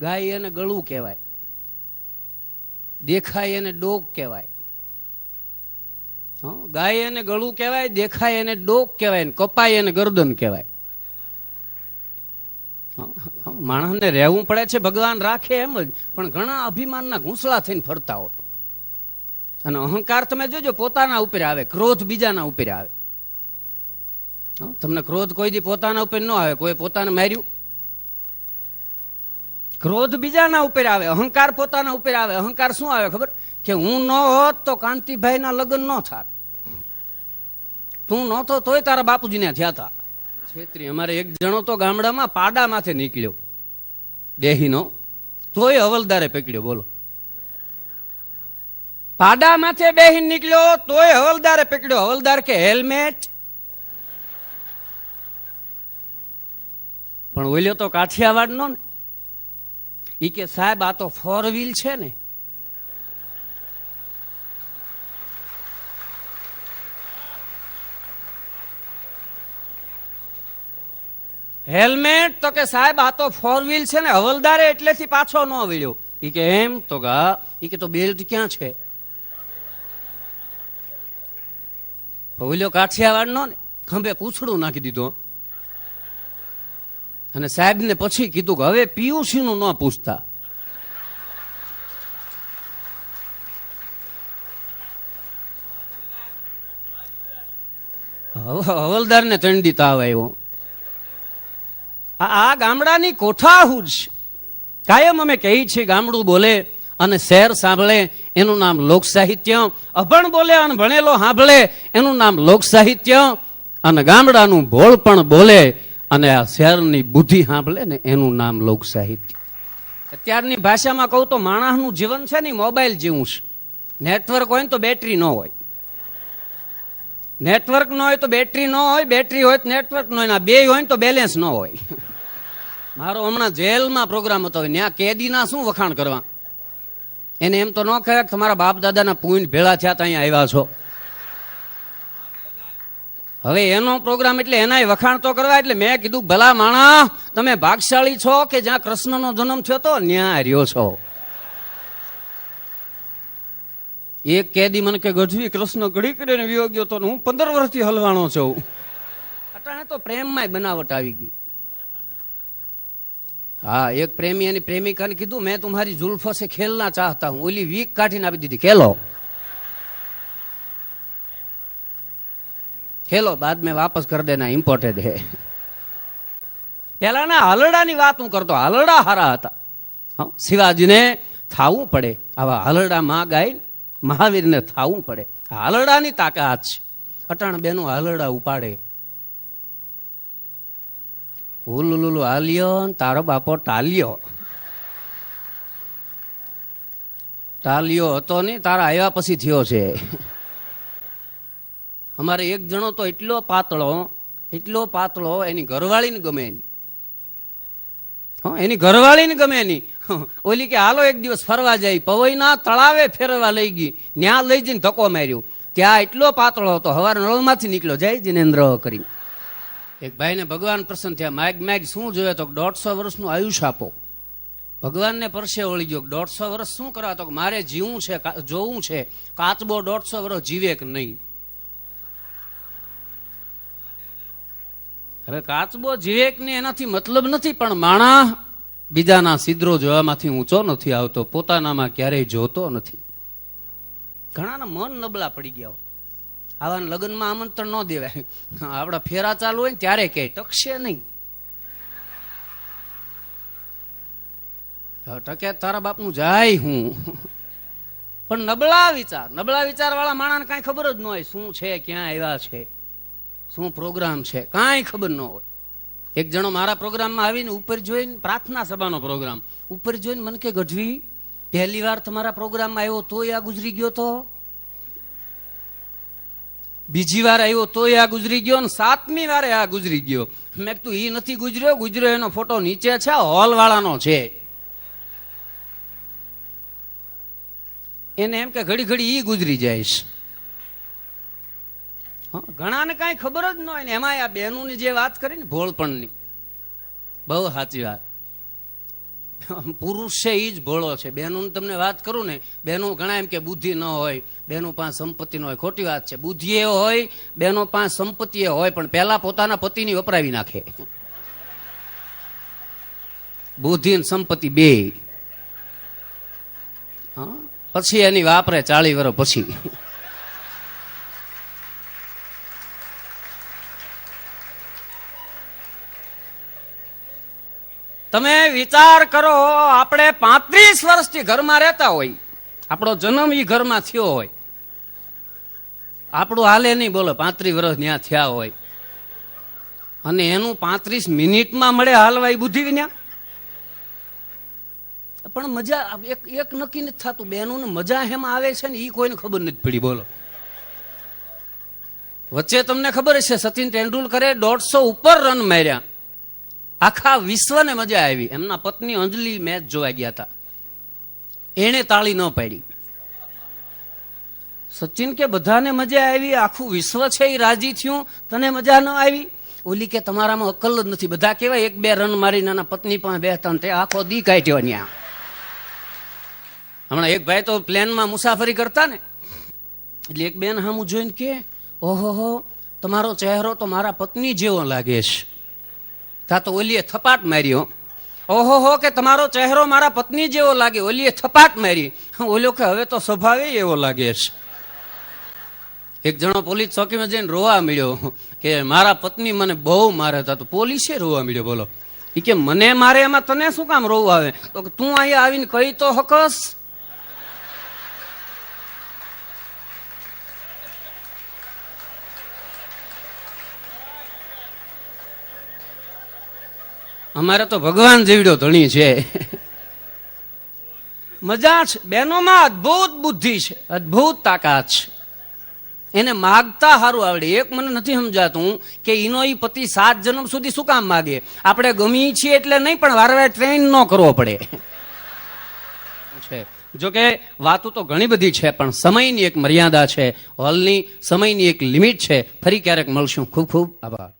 ગાય એને ગળું કહેવાય. દેખાય એને ડોક કહેવાય. ગાય એને ગળું કહેવાય, દેખાય એને ડોક કહેવાય કપાય એને ગરદન કહેવાય? માણસને રહેવું પડે છે, ભગવાન રાખે એમ જ, પણ ઘણા અભિમાનના ઘૂંસળા થઈને ફરતા હોય. અને અહંકાર તમે જોજો, પોતાના ઉપર આવે, ક્રોધ બીજાના ઉપર આવે. તમને ક્રોધ કોઈ દી પોતાના ઉપર ન આવે, કોઈ પોતાને માર્યું? ક્રોધ બીજાના ઉપર આવે, અહંકાર પોતાના ઉપર આવે, અહંકાર શું આવે ખબર? કે હું ન હોત તો કાંતિભાઈના લગ્ન ન થાત. તું નહોતો તોય તારા બાપુજીને થયા હતા છેત્રી, અમારે એક જણો તો ગામડામાં પાડા માથે નીકળ્યો. દેહીનો તોય હવલદારે પકડ્યો, બોલો. પાડા માથે બેહીને નીકળ્યો, તોય હવલદારે પકડ્યો. હવલદાર કે હેલ્મેટ. પણ ઓલ્યો તો કાઠિયાવાડ નો ને. ઈ કે, સાહેબ, આ તો ફોર વ્હીલ છે ને. હેલ્મેટ તો કે, સાહેબ, આ તો ફોર વ્હીલ છે ને, હવલદારે એટલેથી પાછો ન વળ્યો. ઈ કે, એમ? તો ગા ઈ કે, તો બેલ્ટ ક્યાં છે? ઓલ્યો કાઠિયાવાડ નો? ને ખંભે પૂછડું નાખી દીધું અને સાહેબને પછી કીધું કે હવે પીયુસી નું ન પૂછતા. હવલદાર ને ત્રણ તાવ આવ્યો. આ ગામડાની કોઠાહુર છે. કાયમ અમે કહી છીએ ગામડું બોલે અને શહેર સાંભળે, એનું નામ લોક સાહિત્ય અભણ બોલે અને ભણેલો સાંભળે, એનું નામ લોક સાહિત્ય અને ગામડાનું ભોળ પણ બોલે અને આ શહેરની બુદ્ધિ સાંભળે ને એનું નામ લોક સાહિત્ય અત્યારની ભાષામાં કહું તો માણસનું જીવન છે ને મોબાઈલ જેવું છે. નેટવર્ક હોય ને તો બેટરી ન હોય. નેટવર્ક ન હોય તો બેટરી ન હોય, બેટરી હોય તો નેટવર્ક ન હોય બે હોય તો બેલેન્સ ન હોય. મારો હમણાં જેલમાં પ્રોગ્રામ હતો ત્યાં કેદીના શું વખાણ કરવા? એને એમ તો ન કહેવાય કે તમારા બાપ દાદાના પૂન ભેળા થયા ત્યાં આવ્યા છો. હવે એનો પ્રોગ્રામ એટલે એનાય વખાણ તો કરવા, એટલે મેં કીધું, ભલા માણા તમે ભાગશાળી છો કે જ્યાં કૃષ્ણનો જન્મ થયો તો ન્યા રહ્યો છો? એક કેદી મને કે ગઢવી કૃષ્ણ ઘડી કરીને વિયોગ્યો તો હું પંદર વર્ષથી હલવાણો છું. અટાણે તો પ્રેમમાં બનાવટ આવી ગઈ. હા, એક પ્રેમી અને પ્રેમિકાને કીધું, મેં તમારી જુલ્ફો સે ખેલના ચાહતા હું. ઓલી વીક કાઢીને આપી દીધી, ખેલો. ખેલો, બાદ મેં વાપસ કર દેના ઇમ્પોર્ટેડ હે. પેલાના હલડાની વાત હું કરતો હલડા હારા હતા. શિવાજીને થાવું પડે, આવા હલડામાં ગાય મહાવીરને થાવું પડે. હલડાની તાકાત છે. અટાણ બેનું હલડા ઉપાડે. ઉલુલુલુ હાલ્યો તારો બાપો ટાલ્યો. ટાલ્યો હતો નહીં, તારા આવ્યા પછી થયો છે. અમારે એક જણો તો એટલો પાતળો એટલો પાતળો એની ઘરવાળીને ગમે એની હં, એની ઘરવાળીને ગમે એની ઓલી કે હાલો એક દિવસ ફરવા જાય. પવઈના તળાવે ફેરવા લઈ ગઈ. ત્યાં લઈ જઈને ધક્કો માર્યો. ત્યાં એટલો પાતળો હતો હવાર નળમાંથી નીકળ્યો. જાય જીનેન્દ્ર કરી એક ભાઈને ભગવાન પ્રસન્ન થયા. માગ માગ શું જોયે તો દોઢસો વર્ષનું આયુષ આપો. ભગવાનને પરસે વળી ગયો દોઢસો વર્ષ શું કરવા તો મારે જીવવું છે જોવું છે. કાચબો દોઢસો વર્ષ જીવે કે નહીં? હવે કાચબો જીવે કે નહીં એનાથી મતલબ નથી, પણ માણા બીજાના સિદ્રો જોવામાંથી ઊંચો નથી આવતો, પોતાનામાં ક્યારેય જોતો નથી. ઘણાના મન નબળા પડી ગયા હોય. આવા લગ્નમાં આમંત્રણ ન દેવાય. આપણા ફેરા ચાલુ હોય ને ત્યારે કે ટકશે નહીં. ટકે તારા બાપનું જાય હું. પણ નબળા વિચાર નબળા વિચાર વાળા માણસને કાંઈ ખબર જ ન હોય શું છે, ક્યાં આવ્યા છે. શું પ્રોગ્રામ છે? કાંઈ ખબર ન હોય. એક જણો મારા પ્રોગ્રામમાં આવીને ઉપર જોઈને પ્રાર્થના સભાનો પ્રોગ્રામ. ઉપર જોઈને મને કે ગઢવી પહેલી વાર તમારા પ્રોગ્રામમાં આવ્યો તોય આ ગુજરી ગયો તો? બીજી વાર આવ્યો તોય આ ગુજરી ગયો ને સાતમી વારે આ ગુજરી ગયો. મેં તું એ નથી ગુજર્યો ગુજર્યો એનો ફોટો નીચે છે હોલ વાળાનો છે. એને એમ કે ઘડી ઘડી ઈ ગુજરી જાય હં, ઘણાને કાંઈ ખબર જ ન હોય ને. એમાં આ બહેનોની જે વાત કરી ને, ભોળપણની. બહુ સાચી વાત. પુરુષ છે એ જ ભોળો છે. બહેનોની તમને વાત કરું ને, બહેનો ઘણા એમ કે બુદ્ધિ ન હોય, બહેનો પાસે સંપત્તિ ન હોય. ખોટી વાત છે. બુદ્ધિ એ હોય, બહેનો પાસે સંપત્તિ એ હોય, પણ પહેલા પોતાના પતિની વપરાવી નાખે. બુદ્ધિ અને સંપત્તિ બે. હા, પછી એની વાપરે ચાળી વર્ષ પછી. તમે વિચાર કરો, આપણે પાંત્રીસ વર્ષથી ઘરમાં રહેતા હોય. આપણો જન્મ ઈ ઘરમાં થયો હોય. આપણું હાલે નહીં બોલો, પાંત્રીસ વર્ષ ત્યાં થયા હોય. અને એનું પાંત્રીસ મિનિટમાં મળે હાલવા એ બુદ્ધિ વિના? પણ મજા, એક એક નક્કી નથી થતું. બેનું મજા એમાં આવે છે ને એ કોઈને ખબર નથી પડી, બોલો. વચ્ચે તમને ખબર છે સચિન તેંડુલકરે દોઢસો ઉપર રન માર્યા. આખા વિશ્વને મજા આવી. એમના પત્ની અંજલિ મેચ જોવા ગયા હતા. એણે તાળી ન પાડી. સચિન કે, બધાને મજા આવી, આખું વિશ્વ છે એ રાજી થયું, તને મજા ન આવી? ઓલી કે, તમારામાં અકલ જ નથી. બધા કેવાય એક બે રન મારી નાના પત્ની પણ બેસતા ને તે આખો દી કાઢ્યો ત્યાં હમણાં એક ભાઈ તો પ્લેનમાં મુસાફરી કરતા ને. એટલે એક બેન હામું જોઈને કે, ઓહો તમારો ચહેરો તો મારા પત્ની જેવો લાગે છે. તા તો ઓલીએ થપાટ માર્યો ઓહો, હો, કે તમારો ચહેરો મારા પત્ની જેવો લાગે, ઓલીએ થપાટ મારી. ઓલો કે હવે તો સ્વભાવે એવો લાગે છે. એક જણો પોલીસ ચોકીમાં જઈને રોવા મળ્યો, કે મારા પત્ની મને બહુ મારે તો પોલીસે રોવા મળ્યો, બોલો. એ કે, મને મારે, એમાં તને શું કામ રોવું આવે? તો તું અહીંયા આવીને કહી તો હકસ. અમારે તો ભગવાન જેવડો ધણી છે. મજા છે. બહેનોમાં અદ્ભુત બુદ્ધિ છે. અદ્ભુત તાકાત છે. એને માગતા સારું આવડે. એક મને નથી સમજાતું કે એનો એ પતિ સાત જન્મ સુધી શું કામ માગે? આપણે ગમી છીએ એટલે નહીં, પણ વારવાર ટ્રેન ન કરવો પડે. છે. જોકે વાતો તો ઘણી બધી છે, પણ સમયની એક મર્યાદા છે. હોલની સમયની એક લિમિટ છે. ફરી ક્યારેક મળશું. ખૂબ ખૂબ આભાર.